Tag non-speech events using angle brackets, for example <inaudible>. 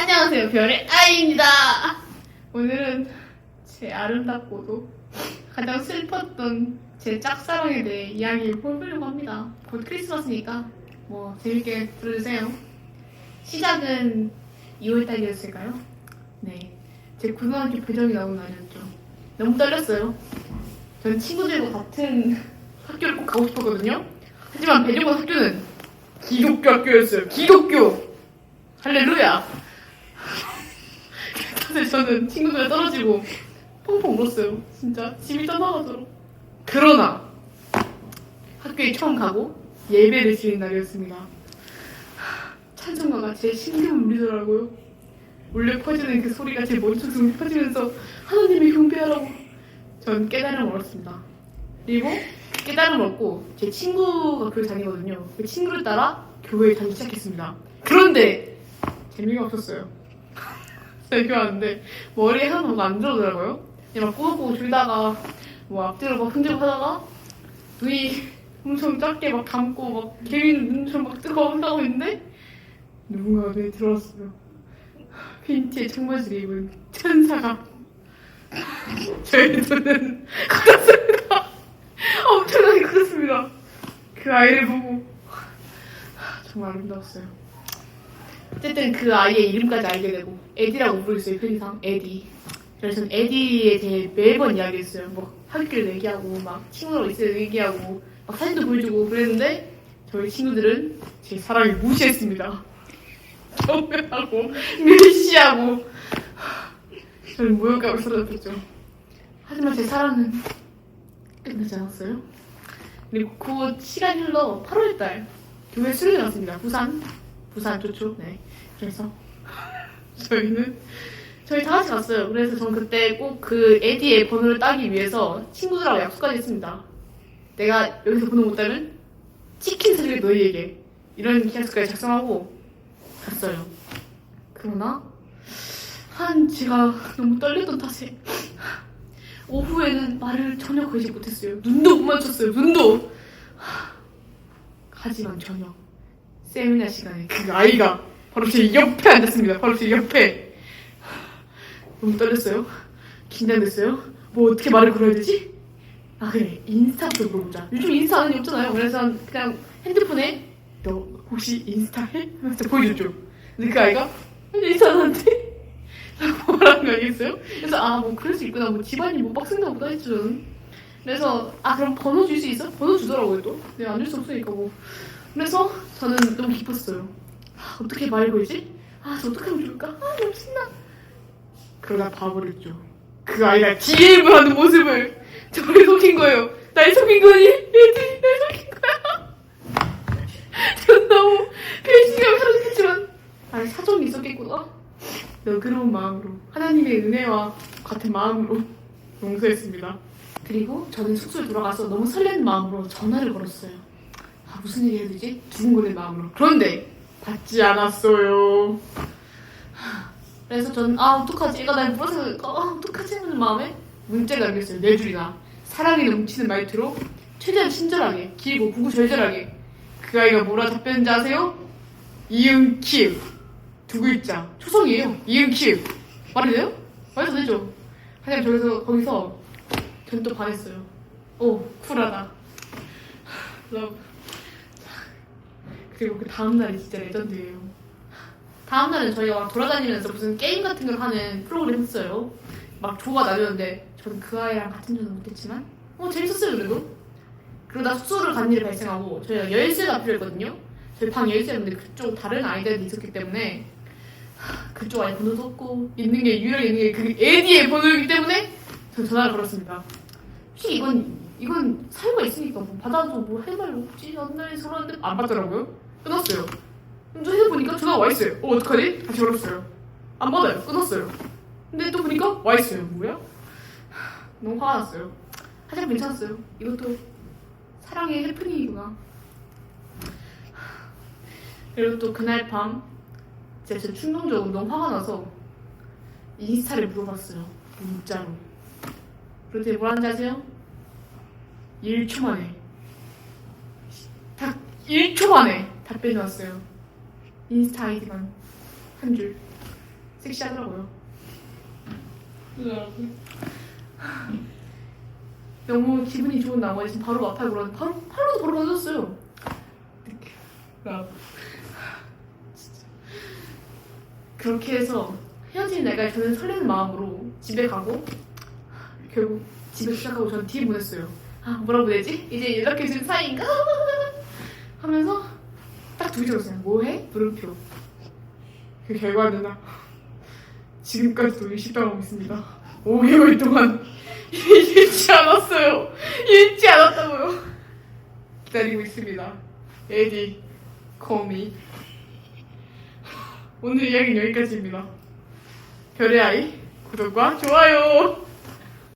안녕하세요, 별의 아이입니다. 오늘은 제 아름답고도 가장 슬펐던 제 짝사랑에 대해 이야기를 해보려고 합니다. 곧 크리스마스니까 뭐 재밌게 들어주세요. 시작은 2월달이었을까요? 네. 제 고등학교 배정이 나온 날이었죠. 너무 떨렸어요. 전 친구들과 같은 학교를 꼭 가고 싶었거든요. 하지만 배정원 학교는 기독교 학교였어요. 기독교! 할렐루야! 사실 저는 친구들 떨어지고 펑펑 울었어요. 진짜 집이 떠나가도록. 그러나 학교에 처음 가고 예배를 드리는 날이었습니다. 찬송가가 제 심금을 울리더라고요. 울려 퍼지는 그 소리가 제 머릿속에 퍼지면서 하나님의 경배하라고 전 깨달음을 얻었습니다. 그리고 그 깨달음을 얻고 제 친구가 교회 다니거든요. 그 친구를 따라 교회에 다니기 시작했습니다. 그런데 재미가 없었어요. 제가 교회하는데 머리에 하나도 안 들어오더라고요. 그냥 막 꼬고 졸다가 뭐 앞뒤로 막 흔들고 하다가 눈이 엄청 작게 막 감고 막 개미는 눈처럼 막 뜨거워 한다고 했는데 누군가가 눈에 들어왔어요. 팬티에 청바지를 입은 천사가 저희 눈은 커졌습니다. 엄청나게 커졌습니다. 그 아이를 보고 정말 아름다웠어요. 어쨌든 그 아이의 이름까지 알게 되고 에디라고 부르겠어요 편의상 에디. 그래서 에디에 대해 매번 이야기했어요. 뭐 학교를 얘기하고 막 친구랑 있을 때 얘기하고 막 사진도 보여주고 그랬는데 저희 친구들은 제 사랑을 무시했습니다. <laughs> 경멸하고 멸시하고 저는 모욕감을 쏟아졌죠. 하지만 제 사랑은 끝나지 않았어요. 그리고 그 시간이 흘러 8월달 교회 수련회 왔습니다. 부산 부산 좋죠. 네. 그래서 <laughs> 저희는 저희 다 같이 갔어요. 그래서 저는 그때 꼭 그 에디의 번호를 따기 위해서 친구들하고 약속까지 했습니다. 내가 여기서 번호 못 따면 치킨 사줄게 너희에게 이런 계약서까지 작성하고 갔어요. 그러나 한 제가 너무 떨렸던 탓에 <laughs> 오후에는 말을 전혀 걸지 못했어요. 눈도 못 맞췄어요. 눈도. 하지만 저녁 세미나 시간에 그 아이가 바로 제 옆에 앉았습니다. 바로 제 옆에. 너무 떨렸어요. 긴장됐어요. 뭐 어떻게 말을 걸어야 되지? 아 그래 인스타부터 물어보자. 요즘 인스타 하는 게 없잖아요. 그래서 그냥 핸드폰에 너 혹시 인스타 해? 하면서 보여줬죠. 근데 그 아이가 인스타 하는데? <laughs> 라고 말하는 거 아니겠어요? 그래서 아 뭐 그럴 수 있구나. 뭐 집안이 뭐 빡센가 보다 했죠 저는. 그래서 아 그럼 번호 줄 수 있어? 번호 주더라고요 또. 내가 안 줄 수 없으니까 뭐. 그래서 저는 너무 기뻤어요. 아, 어떻게 말을 걸지? 아, 저 어떻게 하면 좋을까? 아, 너무 신나. 그러다 봐버렸죠. 그 아이가 DM을 하는 모습을 저를 속인 거예요. 날 속인 거니? 얘들이 날 속인 거야. <laughs> 전 너무 배신감이 사라졌지만 아, 사정이 있었겠구나. 너그러운 마음으로 하나님의 은혜와 같은 마음으로 용서했습니다. 그리고 저는 숙소에 돌아가서 너무 설레는 마음으로 전화를 걸었어요. 아, 무슨 얘기 해야 되지? 두근거리는 마음으로. 그런데 받지 않았어요. 그래서 저는 아 어떡하지? 얘가 날 물어서 아 어떡하지? 하는 마음에 문자를 남겼어요. 네 줄이나 사랑이 넘치는 말투로 최대한 친절하게 길고 구구절절하게 그 아이가 뭐라 답변인지 아세요? 이응 키읔 두 글자 초성이에요. 이응 키읔 말이 돼요? 말도 되죠. 하지만 저기서 거기서 전또 반했어요. 오 쿨하다. <sighs> 러브. 그리고 그 다음날이 진짜 레전드예요. 다음날은 저희가 막 돌아다니면서 무슨 게임 같은 걸 하는 프로그램 했어요. 막 조가 나뉘었는데 저는 그 아이랑 같은 조는 못했지만 어 재밌었어요 그래도. 그러다 숙소를 간 일이 발생하고 저희가 열쇠가 필요했거든요. 저희 방 열쇠였는데 그쪽 다른 아이들이 있었기 때문에 하, <sighs> 그쪽 아이 번호도 없고 있는 게 유일하게 있는 게그 에디의 번호이기 때문에 저 전화를 걸었습니다. 혹시 이건 이건 사유가 있으니까 뭐 받아줘 뭐할말 없지 않나 해서 그러는데 안 받더라고요. 끊었어요. 또 해보니까 전화가 와 있어요. 어 어떡하지? 다시 걸었어요. 안 받아요. 끊었어요. 근데 또 보니까 와 있어요. 뭐야? 하, 너무 화가 났어요. 하지만 괜찮았어요. 이것도 사랑의 해프닝이구나. 그리고 또 그날 밤 제가 진짜 충동적으로 너무 화가 나서 인스타를 물어봤어요. 문자로. 그랬더니 뭐라는지 아세요? 1초 만에 딱 1초 만에 답변이 왔어요 인스타 아이디만 한 줄 섹시하더라고요. 너무 기분이 좋은 나머지 바로 마팔 그러는 바로 팔로도 바로 맞았어요. 진짜. 그렇게 해서 헤어진 내가 저는 설레는 마음으로 집에 가고 결국 집에 도착하고 저는 DM 보냈어요. 아 뭐라 보내지? 이제 연락해준 사이인가? <laughs> 하면서 딱두개 적었어요. 뭐해? 물음표. 그 결과는 지금까지도 의식당하고 있습니다. 5개월 동안 <laughs> 잃지 않았어요. 잃지 않았다고요. 기다리고 있습니다. 에디, 코미. 오늘 이야기는 여기까지입니다. 별의 아이, 구독과 좋아요.